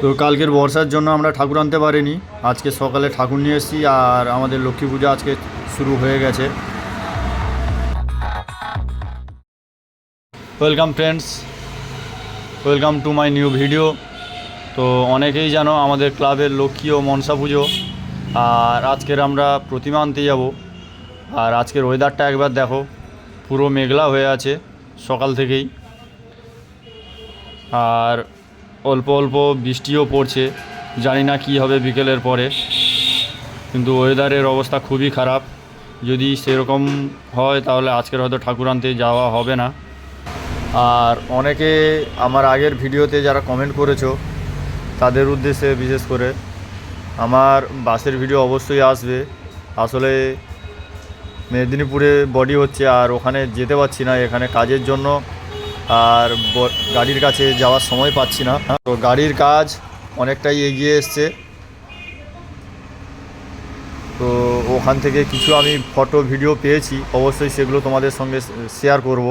তো কালকের বর্ষার জন্য আমরা ঠাকুর আনতে পারিনি। আজকে সকালে ঠাকুর নিয়ে এসেছি আর আমাদের লক্ষ্মী পূজা আজকে শুরু হয়ে গেছে। Welcome friends welcome to my new video তো অনেকেই জানো আমাদের ক্লাবের লক্ষ্মী ও মনসা পুজো। আর আজকের আমরা প্রতিমা আনতে যাব। আর আজকের ওয়েদারটা একবার দেখো। পুরো মেঘলা হয়ে আছে সকাল থেকেই। আর অল্প অল্প বৃষ্টিও পড়ছে। জানি না কী হবে বিকেলের পরে। কিন্তু ওয়েদারের অবস্থা খুবই খারাপ। যদি সেরকম হয়, তাহলে আজকের হয়তো ঠাকুর আনতে যাওয়া হবে না। আর অনেকে আমার আগের ভিডিওতে যারা কমেন্ট করেছ, তাদের উদ্দেশ্যে বিশেষ করে, আমার বাসের ভিডিও অবশ্যই আসবে। আসলে মেদিনীপুরে বডি হচ্ছে আর ওখানে যেতে পারছি না। এখানে কাজের জন্য আর গাড়ির কাছে যাওয়ার সময় পাচ্ছি না। তো গাড়ির কাজ অনেকটাই এগিয়ে এসছে। তো ওখান থেকে কিছু আমি ফটো, ভিডিও পেয়েছি। অবশ্যই সেগুলো তোমাদের সঙ্গে শেয়ার করব।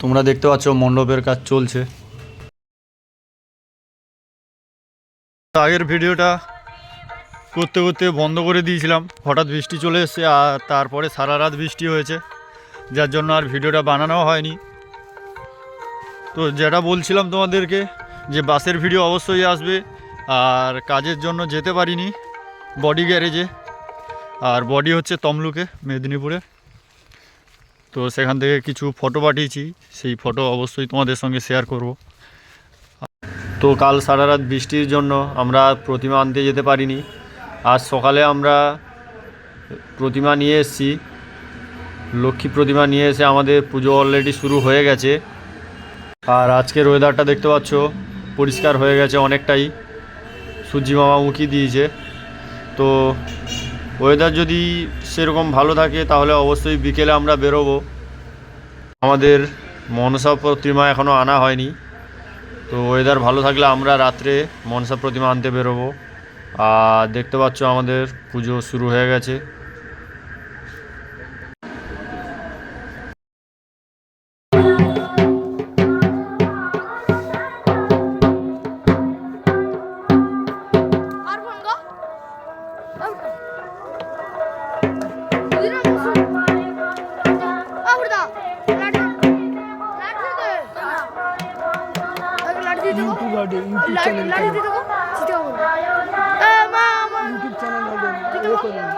তোমরা দেখতে পাচ্ছ মণ্ডপের কাজ চলছে। আগের ভিডিওটা করতে করতে বন্ধ করে দিয়েছিলাম। হঠাৎ বৃষ্টি চলে এসেছে আর তারপরে সারা রাত বৃষ্টি হয়েছে। যার জন্য আর ভিডিওটা বানানো হয়নি। তো যেটা বলছিলাম তোমাদেরকে যে বাসের ভিডিও অবশ্যই আসবে, আর কাজের জন্য যেতে পারিনি বডি গ্যারেজে আর বডি হচ্ছে তমলুকে, মেদিনীপুরে। তো সেখান থেকে কিছু ফটো পাঠিয়েছি, সেই ফটো অবশ্যই তোমাদের সঙ্গে শেয়ার করব। তো কাল সারা রাত বৃষ্টির জন্য আমরা প্রতিমা আনতে যেতে পারিনি। আজ সকালে আমরা প্রতিমা নিয়ে এসেছি। লক্ষ্মী প্রতিমা নিয়ে এসে আমাদের পুজো অলরেডি শুরু হয়ে গেছে। আর আজকের ওয়েদারটা দেখতে পাচ্ছ, পরিষ্কার হয়ে গেছে অনেকটাই। সূর্যি মামা উঁকি দিয়েছে। তো ওয়েদার যদি সেরকম ভালো থাকে, তাহলে অবশ্যই বিকেলে আমরা বেরোবো। আমাদের মনসা প্রতিমা এখনও আনা হয়নি। তো ওয়েদার ভালো থাকলে আমরা রাত্রে মনসা প্রতিমা আনতে বেরোবো। আর দেখতে পাচ্ছ আমাদের পুজো শুরু হয়ে গেছে। यूट्यूब गाड़ी यूट्यूब चैनल लाड़ी दे दो सीधे आओ ए मामा यूट्यूब चैनल गाड़ी देखो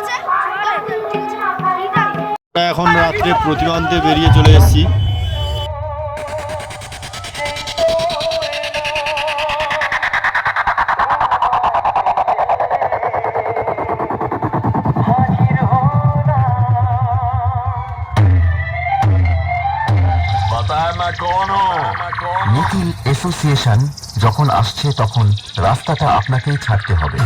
আছে আমরা এখন রাত্রে প্রতিমা আনতে বেরিয়ে চলে এসেছি। নতুন অ্যাসোসিয়েশন যখন আসছে তখন রাস্তাটা আপনাকেই ছাড়তে হবে।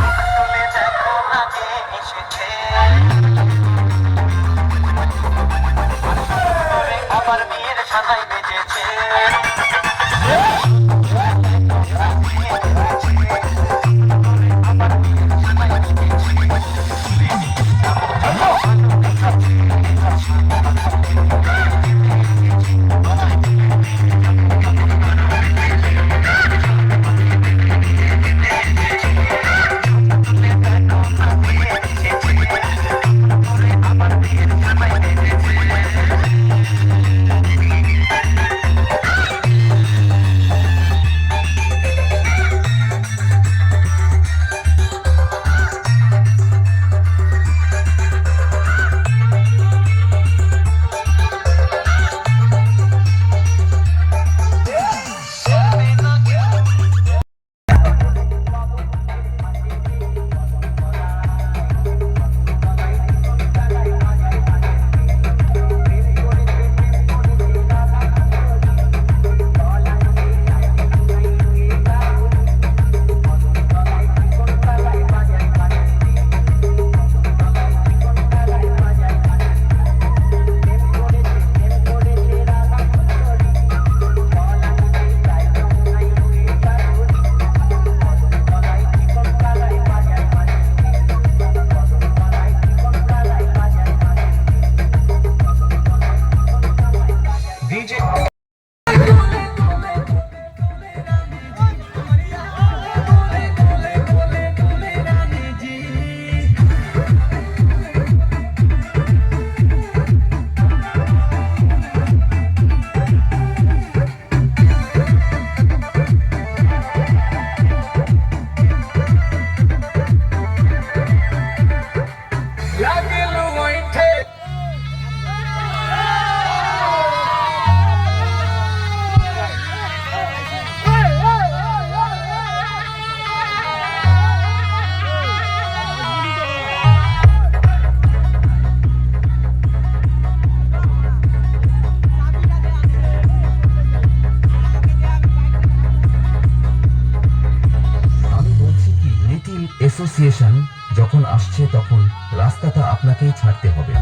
অ্যাসোসিয়েশন যখন আসছে তখন রাস্তাটা আপনাকেই ছাড়তে হবে।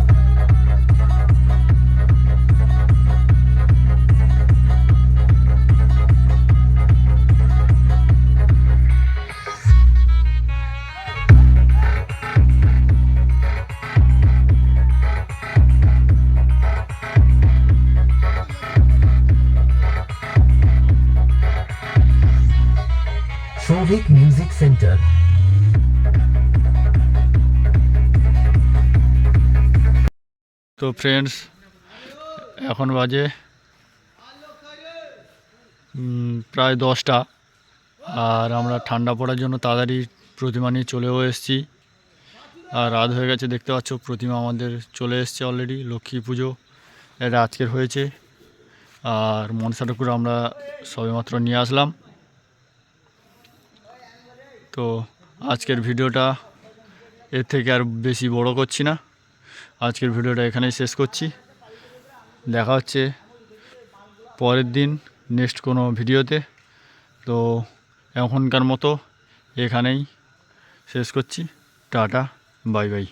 সৌভিক মিউজিক সেন্টার তো ফ্রেন্ডস এখন বাজে প্রায় দশটা। আর আমরা ঠান্ডা পড়ার জন্য তাড়াতাড়ি প্রতিমা নিয়ে চলেও এসেছি। আর রাত হয়ে গেছে, দেখতে পাচ্ছ প্রতিমা আমাদের চলে এসছে অলরেডি লক্ষ্মী পুজো এটা আজকের হয়েছে। আর মনসা ঠাকুর আমরা সবেমাত্র নিয়ে আসলাম। তো আজকের ভিডিওটা এর থেকে আর বেশি বড় করছি না। আজকের ভিডিওটা এখানেই শেষ করছি। দেখা হচ্ছে পরের দিন নেক্সট কোনো ভিডিওতে। তো এখনকার মতো এখানেই শেষ করছি। Tata, bye bye.